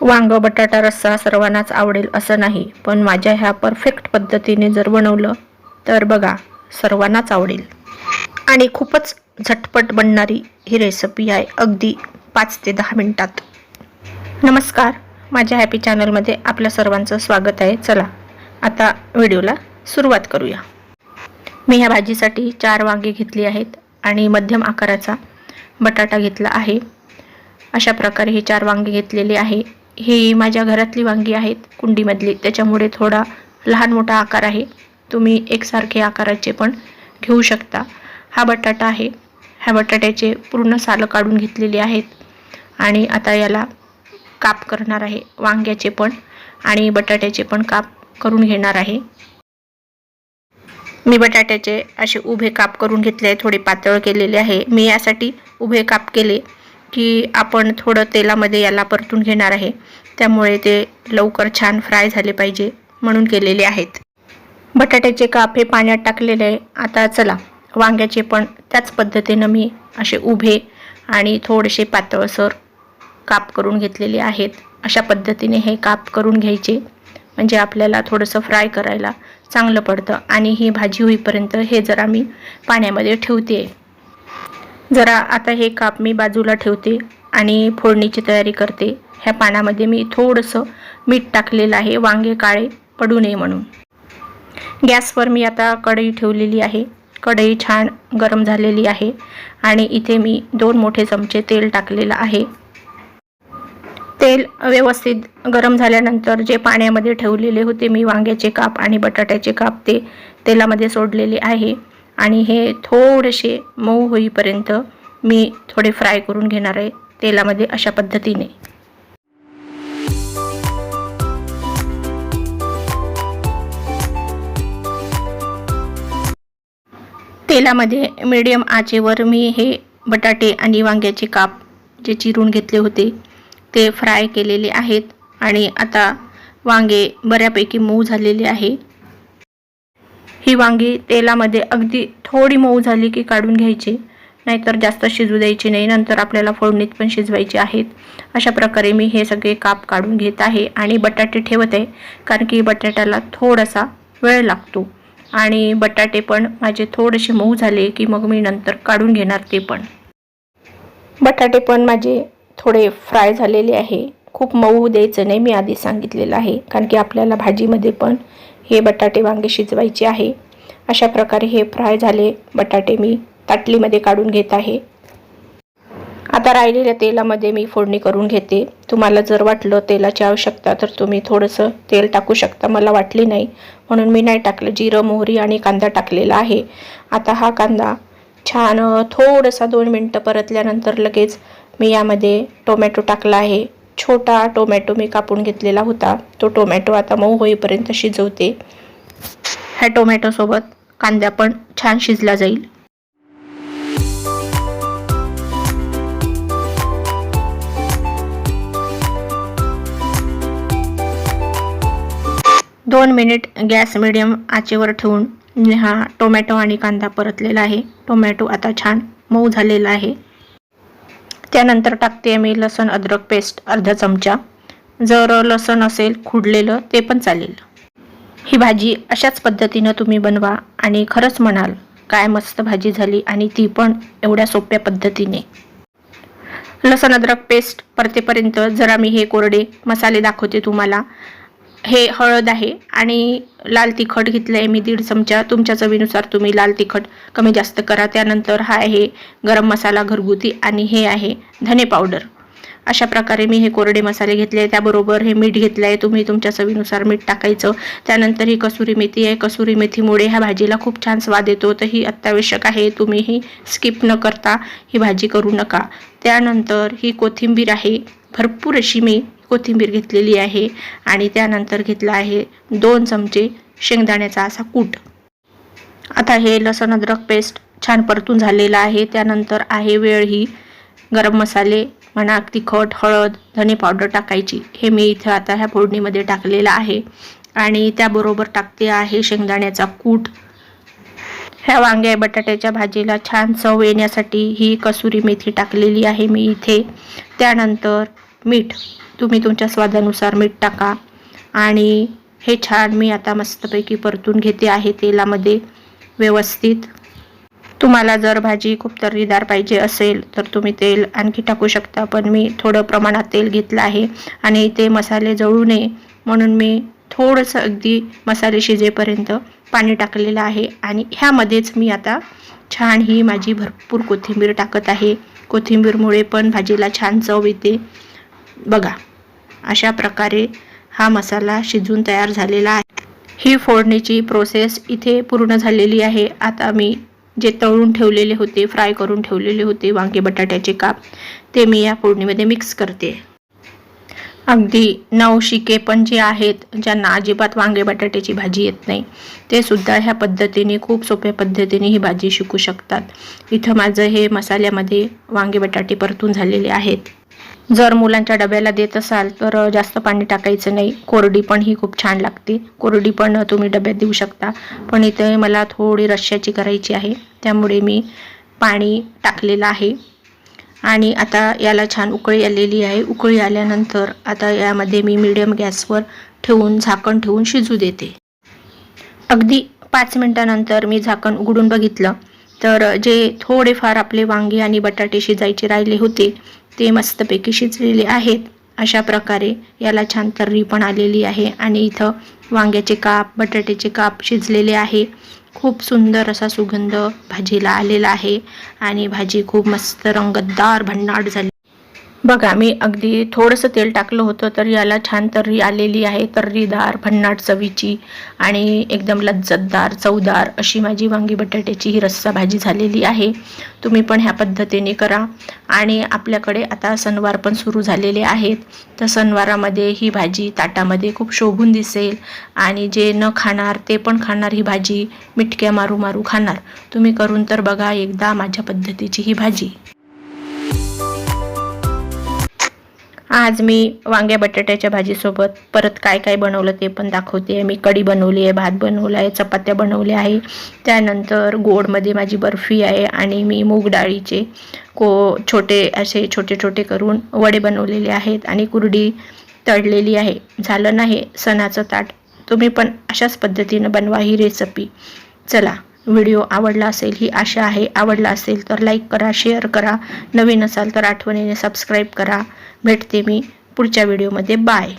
वांग बटाटा रस्सा सर्वांनाच आवडेल असं नाही पण माझ्या ह्या परफेक्ट पद्धतीने जर बनवलं तर बघा सर्वांनाच आवडेल. आणि खूपच झटपट बनणारी ही रेसिपी आहे अगदी पाच ते दहा मिनटात. नमस्कार माझ्या हॅपी चॅनलमध्ये आपल्या सर्वांचं स्वागत आहे. चला आता व्हिडिओला सुरुवात करूया. मी ह्या भाजीसाठी चार वांगे घेतली आहेत आणि मध्यम आकाराचा बटाटा घेतला आहे. अशा प्रकारे हे चार वांगे घेतलेले आहे. ही माझ्या घरातली वांगी आहेत कुंडीमधली. त्याच्यामुळे थोडा लहान मोठा आकार आहे. तुम्ही एकसारखे आकाराचे पण घेऊ शकता. हा बटाटा आहे. ह्या बटाट्याचे पूर्ण सालं काढून घेतलेली आहेत. आणि आता याला काप करणार आहे. वांग्याचे पण आणि बटाट्याचे पण काप करून घेणार आहे. मी बटाट्याचे असे उभे काप करून घेतले आहे. थोडे पातळ केलेले आहे. मी यासाठी उभे काप केले. की आपण थोडं तेलामध्ये याला परतून घेणार आहे. त्यामुळे ते लवकर छान फ्राय झाले पाहिजे म्हणून केलेले आहेत. बटाट्याचे काप हे पाण्यात टाकलेले आहे. आता चला वांग्याचे पण त्याच पद्धतीनं मी असे उभे आणि थोडेसे पातळसर काप करून घेतलेले आहेत. अशा पद्धतीने हे काप करून घ्यायचे. म्हणजे आपल्याला थोडंसं फ्राय करायला चांगलं पडतं आणि ही भाजी होईपर्यंत हे जरा मी पाण्यामध्ये ठेवते जरा आता हे काप मी बाजूला ठेवते आणि फोडणीची तयारी करते. ह्या पाण्यामध्ये मी थोडंसं मीठ टाकलेलं आहे. वांगे काळे पडू नये म्हणून. गॅसवर मी आता कढई ठेवलेली आहे. कढई छान गरम झालेली आहे आणि इथे मी दोन मोठे चमचे तेल टाकलेलं आहे. तेल व्यवस्थित गरम झाल्यानंतर जे पाण्यामध्ये ठेवलेले होते मी वांग्याचे काप आणि बटाट्याचे काप ते तेलामध्ये सोडलेले आहे. आणि हे थोडेसे मऊ होईपर्यंत मी थोडे फ्राय करून घेणार आहे तेलामध्ये अशा पद्धतीने. तेलामध्ये मीडियम आचेवर मी हे बटाटे आणि वांग्याचे काप जे चिरून घेतले होते ते फ्राय केलेले आहेत. आणि आता वांगे बऱ्यापैकी मऊ झालेले आहे. ही वांगी तेलामध्ये अगदी थोडी मऊ झाली की काढून घ्यायची. नाहीतर जास्त शिजू द्यायची नाही नंतर आपल्याला फोडणीत पण शिजवायची आहेत. अशा प्रकारे मी हे सगळे काप काढून घेत आहे आणि बटाटे ठेवत आहे कारण की बटाट्याला थोडासा वेळ लागतो. आणि बटाटे पण माझे थोडेसे मऊ झाले की मग मी नंतर काढून घेणार ते पण. बटाटे पण माझे थोडे फ्राय झालेले आहे. खूप मऊ द्यायचं नाही मी आधी सांगितलेलं आहे कारण की आपल्याला भाजीमध्ये पण हे बटाटे वांगे शिजवायचे आहे. अशा प्रकारे हे फ्राय झाले. बटाटे मी ताटलीमध्ये काढून घेत आहे. आता राहिलेल्या तेलामध्ये मी फोडणी करून घेते. तुम्हाला जर वाटलं तेलाची आवश्यकता तर तुम्ही थोडंसं तेल टाकू शकता. मला वाटली नाही. म्हणून मी नाही टाकलं. जिरं मोहरी आणि कांदा टाकलेला आहे. आता हा कांदा छान थोडासा दोन मिनटं परतल्यानंतर लगेच मी यामध्ये टोमॅटो टाकला आहे. छोटा टोमॅटो मी कापून घेतलेला होता. तो टोमॅटो आता मऊ होईपर्यंत शिजवते. ह्या टोमॅटोसोबत कांदा पण छान शिजला जाईल. दोन मिनिट गॅस मिडियम आचेवर ठेवून हा टोमॅटो आणि कांदा परतलेला आहे. टोमॅटो आता छान मऊ झालेला आहे. त्यानंतर टाकते मी लसण अद्रक पेस्ट अर्धा चमचा. जर लसण असेल खुडलेलं ते पण चालेल. ही भाजी अशाच पद्धतीनं तुम्ही बनवा आणि खरंच म्हणाल काय मस्त भाजी झाली आणि ती पण एवढ्या सोप्या पद्धतीने. लसण अद्रक पेस्ट परतेपर्यंत जरा मी हे कोरडे मसाले दाखवते तुम्हाला. हे हळद आहे आणि लाल तिखट घेतलं आहे मी दीड चमचा. तुमच्या चवीनुसार तुम्ही लाल तिखट कमी जास्त करा. त्यानंतर हा आहे गरम मसाला घरगुती आणि हे आहे धने पावडर. अशा प्रकारे मी हे कोरडे मसाले घेतले. आहे त्याबरोबर हे मीठ घेतलं आहे तुम्ही तुमच्या चवीनुसार मीठ टाकायचं. त्यानंतर ही कसुरी मेथी आहे. कसुरी मेथीमुळे ह्या भाजीला खूप छान स्वाद येतो. तर ही अत्यावश्यक आहे. तुम्ही ही स्किप न करता ही भाजी करू नका. त्यानंतर ही कोथिंबीर आहे. भरपूर अशी मी कोथिंबीर घेतलेली आहे आणि त्यानंतर घेतला आहे दोन चमचे शेंगदाण्याचा असा कूट. आता हे लसण अद्रक पेस्ट छान परतून झालेलं आहे. त्यानंतर आहे वेळ ही गरम मसाले म्हणा तिखट हळद धने पावडर टाकायची. हे मी इथं आता ह्या फोडणीमध्ये टाकलेलं आहे. आणि त्याबरोबर टाकते आहे शेंगदाण्याचा कूट. ह्या वांग्या बटाट्याच्या भाजीला छान चव येण्यासाठी ही कसुरी मेथी टाकलेली आहे मी इथे. त्यानंतर मीठ. तुम्ही तुमच्या स्वादानुसार मीठ टाका. आणि हे छान मी आता मस्तपैकी परतून घेते आहे तेलामध्ये व्यवस्थित. तुम्हाला जर भाजी खूप तर्रीदार पाहिजे असेल तर तुम्ही तेल आणखी टाकू शकता. पण मी थोडं प्रमाणात तेल घेतलं आहे आणि ते मसाले जळू नये. म्हणून मी थोडंसं अगदी मसाले शिजेपर्यंत पाणी टाकलेलं आहे. आणि ह्यामध्येच मी आता छान ही माझी भरपूर कोथिंबीर टाकत आहे. कोथिंबीरमुळे पण भाजीला छान चव येते. बघा अशा प्रकारे हा मसाला शिजून तयार झालेला आहे. ही फोडणीची प्रोसेस इथे पूर्ण झालेली आहे. आता मी जे तळून ठेवलेले होते फ्राय करून ठेवलेले होते वांगे बटाट्याचे काप ते मी या फोडणीमध्ये मिक्स करते. अगदी नवशिके पण जे आहेत ज्यांना अजिबात वांगे बटाट्याची भाजी येत नाही ते सुद्धा ह्या पद्धतीने खूप सोप्या पद्धतीने ही भाजी शिकू शकतात. इथं माझं हे मसाल्यामध्ये वांगे बटाटे परतून झालेले आहेत. जर मुलांच्या डब्याला देत असाल तर जास्त पाणी टाकायचं नाही. कोरडी पण ही खूप छान लागते. कोरडी पण तुम्ही डब्यात देऊ शकता. पण इथे मला थोडी रश्श्याची करायची आहे. त्यामुळे मी पाणी टाकलेलं आहे. आणि आता याला छान उकळी आलेली आहे. उकळी आल्यानंतर आता यामध्ये मी मीडियम गॅसवर ठेवून झाकण ठेवून शिजू देते. अगदी पाच मिनटानंतर मी झाकण उघडून बघितलं. तर जे थोडेफार आपले वांगे आणि बटाटे शिजायचे राहिले होते ते मस्तपैकी शिजलेले आहेत. अशा प्रकारे याला छान तर्री पण आलेली आहे आणि इथं वांग्याचे काप बटाट्याचे काप शिजलेले आहे. खूप सुंदर असा सुगंध भाजीला आलेला आहे आणि भाजी खूप मस्त रंगतदार भन्नाट झाली. बघा मी अगदी थोडंसं तेल टाकलं होतं तर याला छान तर्री आलेली आहे. तर्रीदार भन्नाट चवीची आणि एकदम लज्जतदार चवदार अशी माझी वांगी बटाट्याची ही रस्सा भाजी झालेली आहे. तुम्ही पण ह्या पद्धतीने करा. आणि आपल्याकडे आता सणवार पण सुरू झालेले आहेत. तर सणवारामध्ये ही भाजी ताटामध्ये खूप शोभून दिसेल. आणि जे न खाणार ते पण खाणार ही भाजी. मिटक्या मारू मारू खाणार. तुम्ही करून तर बघा एकदा माझ्या पद्धतीची ही भाजी. आज मी वांग्या बटाट्याच्या भाजीसोबत परत काय काय बनवलं ते पण दाखवते आहे मी कढी बनवली आहे भात बनवला आहे चपात्या बनवल्या आहे. त्यानंतर गोडमध्ये माझी बर्फी आहे आणि मी मूग डाळीचे को छोटे असे छोटे छोटे करून वडे बनवलेले आहेत आणि कुरडी तळलेली आहे. झालं नाही सणाचं ताट. तुम्ही पण अशाच पद्धतीनं बनवा ही रेसिपी चला. व्हिडिओ आवडला असेल ही आशा आहे. आवडला असेल तर लाईक करा शेअर करा. नवीन असाल तर आठवणीने सबस्क्राईब करा. भेटते मी पुढच्या व्हिडिओमध्ये बाय